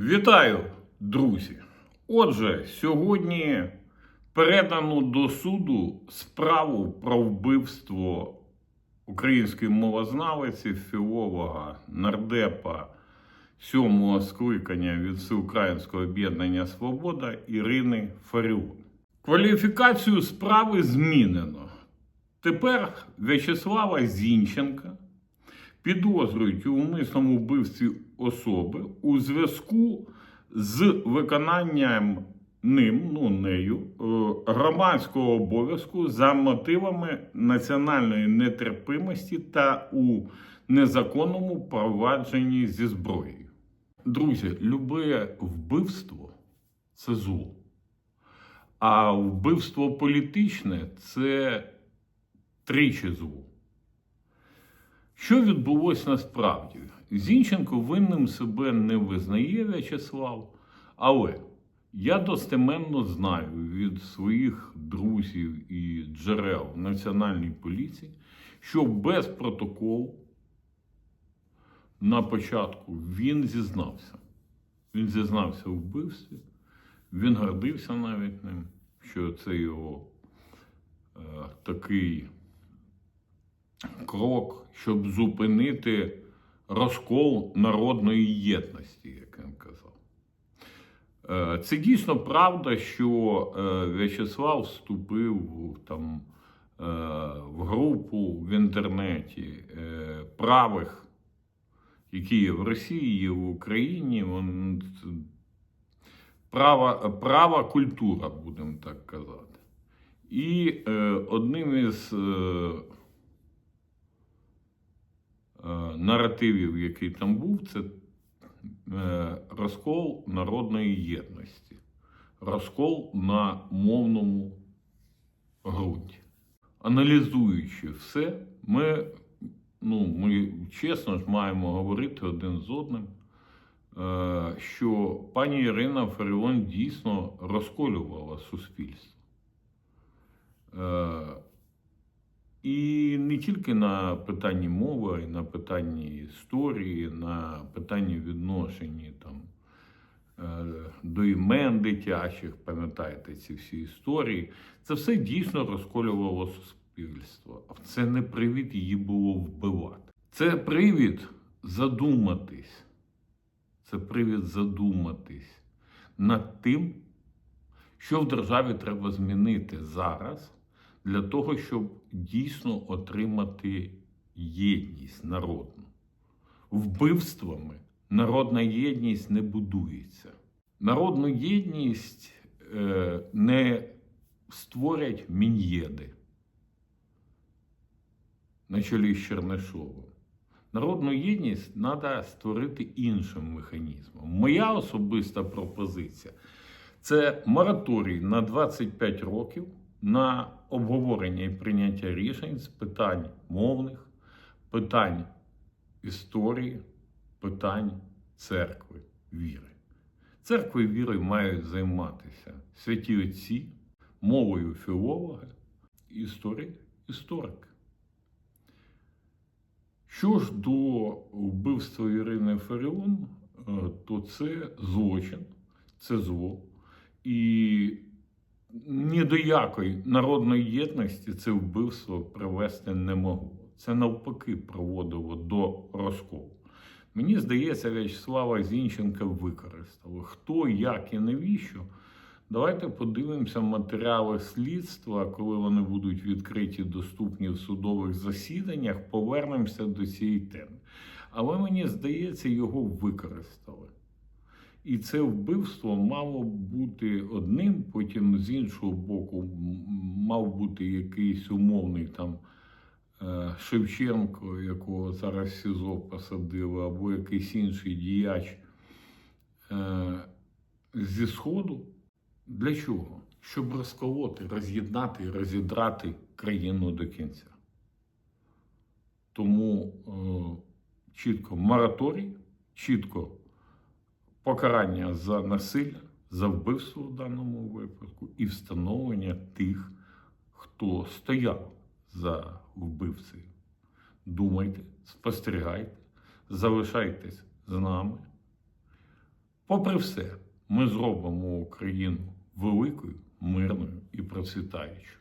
Вітаю, друзі! Отже, сьогодні передано до суду справу про вбивство української мовознавиці, філолога, нардепа сьомого скликання від Всеукраїнського об'єднання Свобода Ірини Фаріон. Кваліфікацію справи змінено. Тепер В'ячеслава Зінченка підозрюють у умисному вбивстві особи у зв'язку з виконанням ним, ну нею, е, громадського обов'язку за мотивами національної нетерпимості та у незаконному провадженні зі зброєю. Друзі, любе вбивство це зло. А вбивство політичне це тричі зло. Що відбулося насправді? Зінченко винним себе не визнає В'ячеслав, але я достеменно знаю від своїх друзів і джерел в Національній поліції, що без протоколу на початку він зізнався. Він зізнався у вбивстві, він гордився навіть ним, що це його е, такий крок, щоб зупинити розкол народної єдності, як він казав. Е, Це дійсно правда, що е, В'ячеслав вступив там, е, в групу в інтернеті правих, які є в Росії, є в Україні. Права, права культура, будемо так казати. І одним із е, е, наративів, який там був, це е, розкол народної єдності, розкол на мовному ґрунті. Аналізуючи все, ми, ну, ми чесно ж маємо говорити один з одним, е, що пані Ірина Фаріон дійсно розколювала суспільство. І не тільки на питанні мови, а й на питанні історії, на питанні відношення там, е, до імен дитячих, пам'ятаєте ці всі історії. Це все дійсно розколювало суспільство. Це не привід її було вбивати. Це привід задуматись. Це привід задуматись над тим, що в державі треба змінити зараз для того, щоб дійсно отримати єдність народну. Вбивствами народна єдність не будується. Народну єдність е, не створять мін'єди на чолі з Чернишовим. Народну єдність треба створити іншим механізмом. Моя особиста пропозиція це мораторій на 25 років на обговорення і прийняття рішень з питань мовних, питань історії, питань церкви, віри. Церкви віри мають займатися святі отці, мовою філологи, історії історики. Що ж до вбивства Ірини Фаріон, е, то це злочин, це зло. І ні до якої народної єдності це вбивство привести не могло. Це навпаки проводило до розколу. Мені здається, В'ячеслава Зінченка використали. Хто, як і навіщо? Давайте подивимося матеріали слідства, коли вони будуть відкриті, доступні в судових засіданнях. Повернемося до цієї теми. Але мені здається, його використали. І це вбивство мало бути одним, потім з іншого боку, мав бути якийсь умовний там е, Шевченко, якого зараз СІЗО посадили, або якийсь інший діяч е, зі Сходу. Для чого? Щоб розколоти, роз'єднати розідрати країну до кінця. Тому е, чітко мораторій, чітко покарання за насилля, за вбивство в даному випадку і встановлення тих, хто стояв за вбивцею. Думайте, спостерігайте, залишайтесь з нами. Попри все, ми зробимо Україну великою, мирною і процвітаючою.